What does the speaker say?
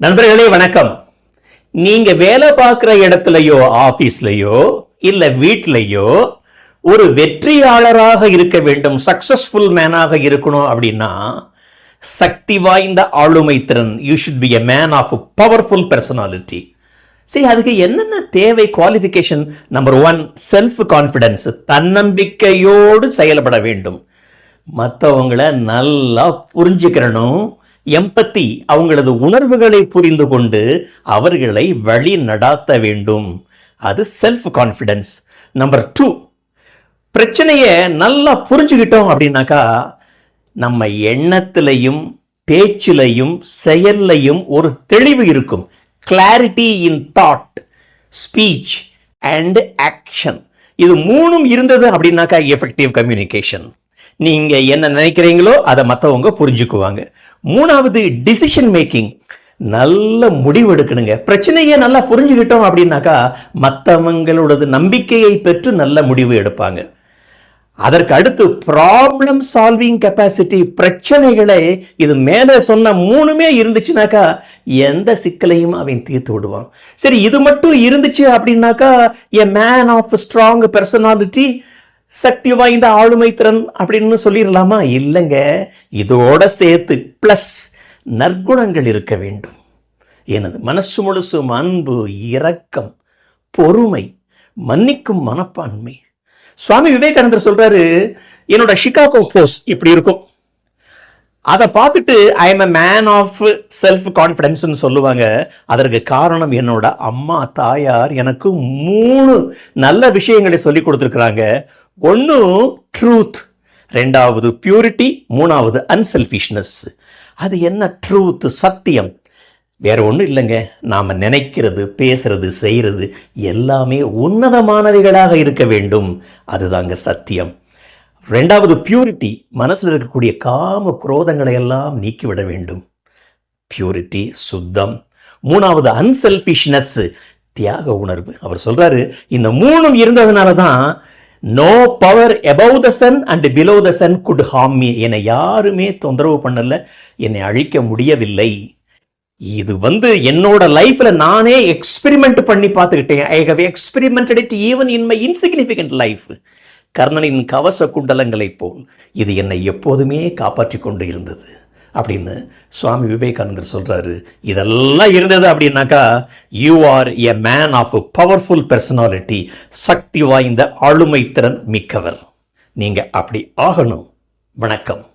நண்பர்களே வணக்கம். நீங்க வேலை பார்க்குற இடத்துலயோ ஆபீஸ்லயோ இல்ல வீட்லயோ ஒரு வெற்றியாளராக இருக்க வேண்டும் சக்சஸ்ஃபுல் மேனாக இருக்கணும் அப்படின்னா சக்தி வாய்ந்த ஆளுமை திறன் you should be a man of powerful personality சரி அதுக்கு என்னென்ன தேவை? Qualification number one self confidence தன்னம்பிக்கையோடு செயல்பட வேண்டும். மற்றவங்களை நல்லா புரிஞ்சுக்கிறணும் எம்பத்தி அவங்களது உணர்வுகளை புரிந்து கொண்டு அவர்களை வழி நடாத்த வேண்டும். அது செல்ஃப் கான்ஃபிடன்ஸ் நம்பர் டூ பிரச்சனையை நல்லா புரிஞ்சுக்கிட்டோம் அப்படின்னாக்கா நம்ம எண்ணத்திலையும் பேச்சிலையும் செயல்லையும் ஒரு தெளிவு இருக்கும். Clarity in thought speech and action இது மூணும் இருந்தது அப்படின்னாக்கா எஃபெக்டிவ் கம்யூனிகேஷன் நீங்க என்ன நினைக்கிறீங்களோ அதை மற்றவங்க புரிஞ்சுக்குவாங்க. மூணாவது டிசிஷன் மேக்கிங் நல்ல முடிவு எடுக்கணுங்க. பிரச்சனையை நல்லா புரிஞ்சுக்கிட்டோம் அப்படின்னாக்கா மற்றவங்களோடது நம்பிக்கையை பெற்று நல்ல முடிவு எடுப்பாங்க. அதற்கு அடுத்து ப்ராப்ளம் சால்விங் கெப்பாசிட்டி பிரச்சனைகளை இது மேலே சொன்ன மூணுமே இருந்துச்சுனாக்கா எந்த சிக்கலையும் அவன் தீர்த்து விடுவான். சரி இது மட்டும் இருந்துச்சு அப்படின்னாக்கா a man of strong personality சக்தி வாய்ந்த ஆளுமை திறன் அப்படின்னு சொல்லிடலாமா? இல்லைங்க. இதோட சேர்த்து ப்ளஸ் நற்குணங்கள் இருக்க வேண்டும். எனது மனசு முழுசும் அன்பு இரக்கம் பொறுமை மன்னிக்கும் மனப்பான்மை. சுவாமி விவேகானந்தர் சொல்றாரு என்னோட ஷிகாகோ போஸ் இப்படி இருக்கும். அதை பார்த்துட்டு I am a man of self கான்ஃபிடென்ஸ்னு சொல்லுவாங்க. அதற்கு காரணம் என்னோட அம்மா தாயார் எனக்கு மூணு நல்ல விஷயங்களை சொல்லி கொடுத்துருக்குறாங்க. ஒன்று ட்ரூத் ரெண்டாவது பியூரிட்டி மூணாவது அன்செல்ஃபிஷ்னஸ் அது என்ன ட்ரூத் சத்தியம். வேற ஒன்றும் இல்லைங்க. நாம் நினைக்கிறது பேசுறது செய்கிறது எல்லாமே உன்னதமானவைகளாக இருக்க வேண்டும். அதுதாங்க சத்தியம். ரெண்டாவது பியூரிட்டி மனசில் இருக்கக்கூடிய காம குரோதங்களை எல்லாம் நீக்கிவிட வேண்டும். பியூரிட்டி சுத்தம். மூணாவது அன்செல்ஃபிஷ்னஸ் தியாக உணர்வு. அவர் சொல்றாரு இந்த மூணும் இருந்ததுனால தான் no power above the sun and below the sun could harm me என்னை யாருமே தொந்தரவு பண்ணல என்னை அழிக்க முடியவில்லை. இது வந்து என்னோட லைஃப்ல நானே எக்ஸ்பெரிமெண்ட் பண்ணி பார்த்துக்கிட்டேன். I have experimented it even in my insignificant life கர்ணனின் கவச குண்டலங்களைப் போல் இது என்னை எப்போதுமே காப்பாற்றி கொண்டு இருந்தது. அப்படின்னு சுவாமி விவேகானந்தர் சொல்கிறாரு இதெல்லாம் இருந்தது அப்படின்னாக்கா you are a man of powerful personality சக்தி வாய்ந்த ஆளுமை திறன் மிக்கவர். நீங்கள் அப்படி ஆகணும். வணக்கம்.